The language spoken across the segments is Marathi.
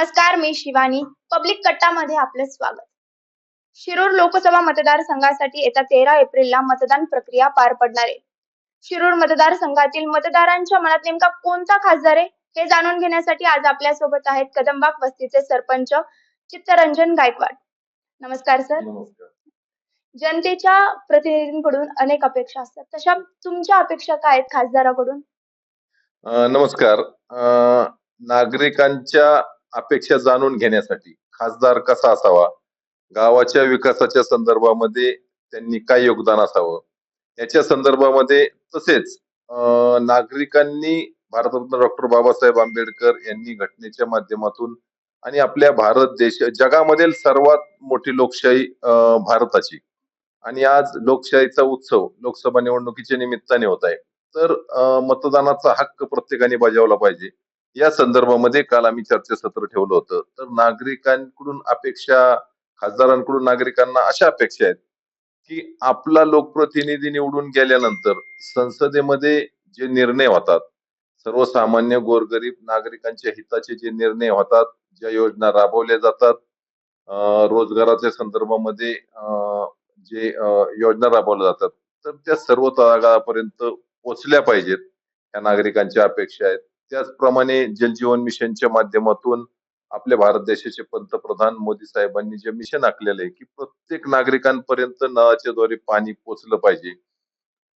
नमस्कार मी शिवानी. पब्लिक कट्टामध्ये आपले स्वागत. शिरूर लोकसभा मतदारसंघासाठी येत्या तेरा एप्रिलला मतदान प्रक्रिया पार पडणार आहे. शिरूर मतदारसंघातील मतदारांच्या मनात नेमका कोणता खासदार आहे हे जाणून घेण्यासाठी आज आपल्यासोबत आहेत कदमबाग वस्तीचे सरपंच चित्तरंजन गायकवाड. नमस्कार सर. जनतेच्या प्रतिनिधींकडून अनेक अपेक्षा असतात. तशा तुमच्या अपेक्षा काय आहेत खासदाराकडून? नमस्कार. नागरिकांच्या अपेक्षा जाणून घेण्यासाठी खासदार कसा असावा? गावाच्या विकासाच्या संदर्भामध्ये त्यांनी काय योगदान असावं? याच्या संदर्भामध्ये तसेच नागरिकांनी भारतरत्न डॉक्टर बाबासाहेब आंबेडकर यांनी घटनेच्या माध्यमातून आणि आपल्या भारत देश जगामधील सर्वात मोठी लोकशाही भारताची. आणि आज लोकशाहीचा उत्सव लोकसभा निवडणुकीच्या निमित्ताने होत आहे. तर मतदानाचा हक्क प्रत्येकाने बजावला पाहिजे. या संदर्भामध्ये काल आम्ही चर्चासत्र ठेवलं होतं. तर नागरिकांकडून अपेक्षा खासदारांकडून नागरिकांना अशा अपेक्षा आहेत की आपला लोकप्रतिनिधी निवडून गेल्यानंतर संसदेमध्ये जे निर्णय होतात सर्वसामान्य गोरगरीब नागरिकांच्या हिताचे जे निर्णय होतात ज्या योजना राबवल्या जातात रोजगाराच्या संदर्भामध्ये जे योजना राबवल्या जातात तर त्या सर्व तळागाळापर्यंत पोहोचल्या पाहिजेत या नागरिकांच्या अपेक्षा आहेत. त्याचप्रमाणे जलजीवन मिशनच्या माध्यमातून आपल्या भारत देशाचे पंतप्रधान मोदी साहेबांनी जे मिशन आखलेलं आहे की प्रत्येक नागरिकांपर्यंत नळाच्या द्वारे पाणी पोचलं पाहिजे.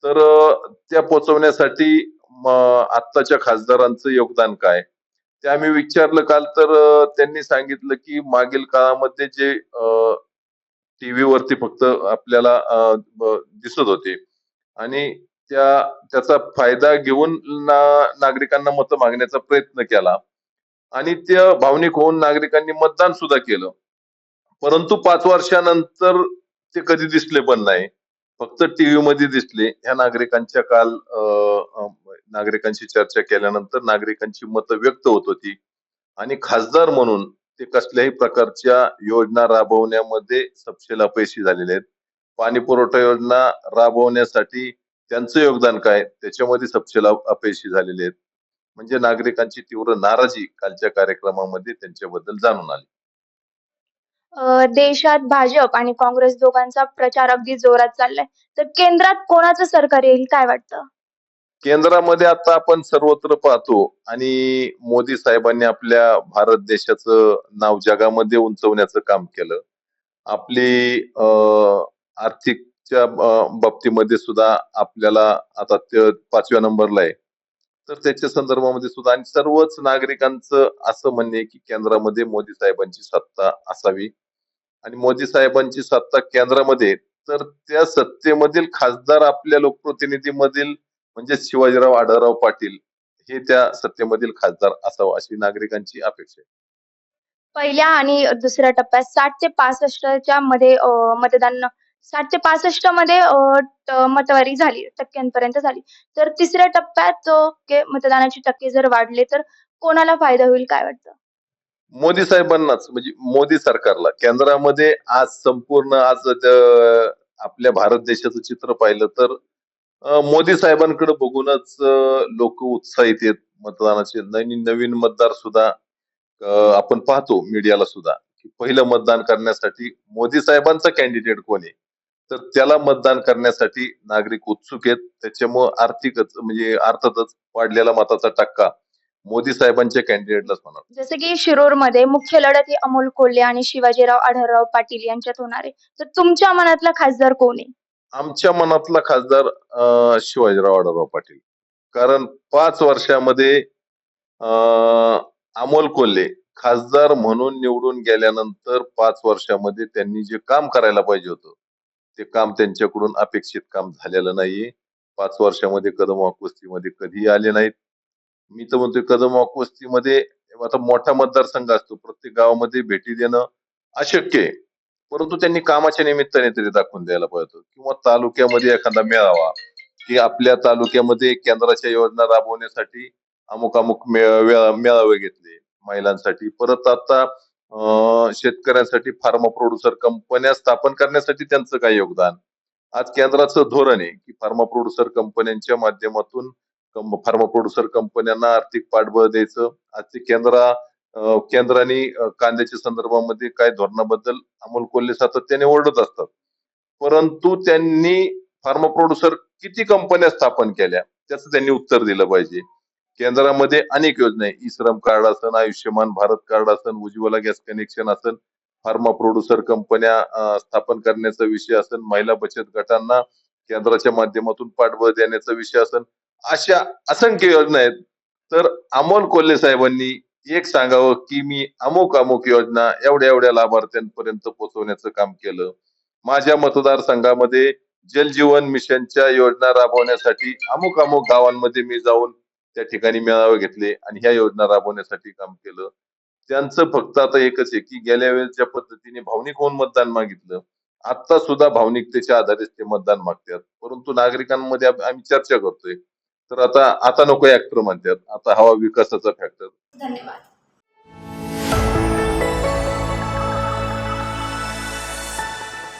तर त्या पोचवण्यासाठी आत्ताच्या खासदारांचं योगदान काय? ते आम्ही विचारलं काल तर त्यांनी सांगितलं की मागील काळामध्ये जे टीव्ही वरती फक्त आपल्याला दिसत होते. आणि त्या त्याचा फायदा घेऊन ना, नागरिकांना मतं मागण्याचा प्रयत्न केला. आणि त्या भावनिक होऊन नागरिकांनी मतदान सुद्धा केलं. परंतु पाच वर्षानंतर ते कधी दिसले पण नाही. फक्त टीव्ही मध्ये दिसले. ह्या नागरिकांच्या काल नागरिकांशी चर्चा केल्यानंतर नागरिकांची मतं व्यक्त होत होती. आणि खासदार म्हणून ते कसल्याही प्रकारच्या योजना राबवण्यामध्ये सपशेल अपयशी झालेले आहेत. पाणी पुरवठा योजना राबवण्यासाठी त्यांचं योगदान काय? त्याच्यामध्ये सपशेल अप- अपयशी झालेले आहेत. म्हणजे नागरिकांची तीव्र नाराजी कालच्या कार्यक्रमामध्ये त्यांच्याबद्दल जाणून आली. देशात भाजप आणि काँग्रेस दोघांचा प्रचार अगदी जोरात चाललाय. तर केंद्रात कोणाचं सरकार येईल? काय वाटतं? केंद्रामध्ये आता आपण सर्वत्र पाहतो आणि मोदी साहेबांनी आपल्या भारत देशाचं नाव जगामध्ये उंचवण्याचं काम केलं. आपली अं, च्या बाबतीमध्ये सुद्धा आपल्याला आता ते पाचव्या नंबरला आहे. तर त्याच्या संदर्भामध्ये सुद्धा आणि सर्वच नागरिकांचं असं म्हणणे की केंद्रामध्ये मोदी साहेबांची सत्ता असावी. आणि मोदी साहेबांची सत्ता केंद्रामध्ये तर त्या सत्तेमधील खासदार आपल्या लोकप्रतिनिधीमधील म्हणजे शिवाजीराव आढळराव पाटील हे त्या सत्तेमधील खासदार असावं अशी नागरिकांची अपेक्षा आहे. पहिल्या आणि दुसऱ्या टप्प्यात साठ ते पासष्टच्या मध्ये मतदान साठ ते पासष्टमध्ये मतवारी झाली टक्क्यांपर्यंत झाली. तर तिसऱ्या टप्प्यात मतदानाची टक्के जर वाढले तर कोणाला फायदा होईल काय वाटतं? मोदी साहेबांनाच म्हणजे मोदी सरकारला. केंद्रामध्ये आज संपूर्ण आज आपल्या भारत देशाचं चित्र पाहिलं तर मोदी साहेबांकडे बघूनच लोक उत्साहित आहेत. मतदानाचे नवीन नवीन मतदार सुद्धा आपण पाहतो मीडियाला सुद्धा की पहिलं मतदान करण्यासाठी मोदी साहेबांचा कॅन्डिडेट कोण आहे? तर त्याला मतदान करण्यासाठी नागरिक उत्सुक आहेत. त्याच्यामुळं आर्थिकच म्हणजे अर्थातच वाढलेला मताचा टक्का मोदी साहेबांच्या कॅन्डिडेटलाच होणार. जसं की शिरूरमध्ये मुख्य लढत ही अमोल कोल्हे आणि शिवाजीराव आढळराव पाटील यांच्यात होणार आहे. तर तुमच्या मनातला खासदार कोण आहे? आमच्या मनातला खासदार अं, शिवाजीराव आढळराव पाटील. कारण पाच वर्षामध्ये अं, अमोल कोल्हे खासदार म्हणून निवडून गेल्यानंतर पाच वर्षामध्ये त्यांनी जे काम करायला पाहिजे होतं ते काम त्यांच्याकडून अपेक्षित काम झालेलं नाहीये. पाच वर्षामध्ये कदम वस्तीमध्ये कधीही आले नाहीत. मी तर म्हणतोय कदम वस्तीमध्ये आता मोठा मतदारसंघ असतो. प्रत्येक गावामध्ये भेटी देणं अशक्य आहे. परंतु त्यांनी कामाच्या निमित्ताने तरी दाखवून द्यायला पाहिजे किंवा तालुक्यामध्ये एखादा मेळावा की आपल्या तालुक्यामध्ये केंद्राच्या योजना राबवण्यासाठी अमुक अमुक मेळावे घेतले. महिलांसाठी. परत आता शेतकऱ्यांसाठी फार्मा प्रोड्युसर कंपन्या स्थापन करण्यासाठी त्यांचं काय योगदान? आज केंद्राचं धोरण आहे की फार्मा प्रोड्युसर कंपन्यांच्या माध्यमातून फार्मा प्रोड्युसर कंपन्यांना आर्थिक पाठबळ द्यायचं. आज ते केंद्र केंद्राने कांद्याच्या संदर्भामध्ये काय धोरणाबद्दल अमोल कोल्हे सातत्याने ओरडत असतात. परंतु त्यांनी फार्मा प्रोड्युसर किती कंपन्या स्थापन केल्या? त्याचं त्यांनी उत्तर दिलं पाहिजे. केंद्रामध्ये अनेक योजना आहे ई श्रम कार्ड असन आयुष्यमान भारत कार्ड असन उज्ज्वला गॅस कनेक्शन असन फार्मा प्रोड्युसर कंपन्या स्थापन करण्याचा विषय असन महिला बचत गटांना केंद्राच्या माध्यमातून पाठबळ देण्याचा विषय असन अशा असंख्य योजना आहेत. तर अमोल कोल्हे साहेबांनी एक सांगावं की मी अमुक अमुक योजना एवढ्या एवढ्या लाभार्थ्यांपर्यंत पोहोचवण्याचं काम केलं. माझ्या मतदारसंघामध्ये जल जीवन मिशनच्या योजना राबवण्यासाठी अमुक अमुक गावांमध्ये मी जाऊन त्या ठिकाणी मेळावे घेतले आणि ह्या योजना राबवण्यासाठी काम केलं. त्यांचं फक्त आता एकच आहे की गेल्या वेळेस ज्या पद्धतीने भावनिक होऊन मतदान मागितलं आता सुद्धा भावनिकतेच्या आधारेच ते मतदान मागतात. परंतु नागरिकांमध्ये आम्ही चर्चा करतोय. तर आता आता नको ऍक्टर म्हणतात. आता हवा विकासाचा फॅक्टर धन्यवाद.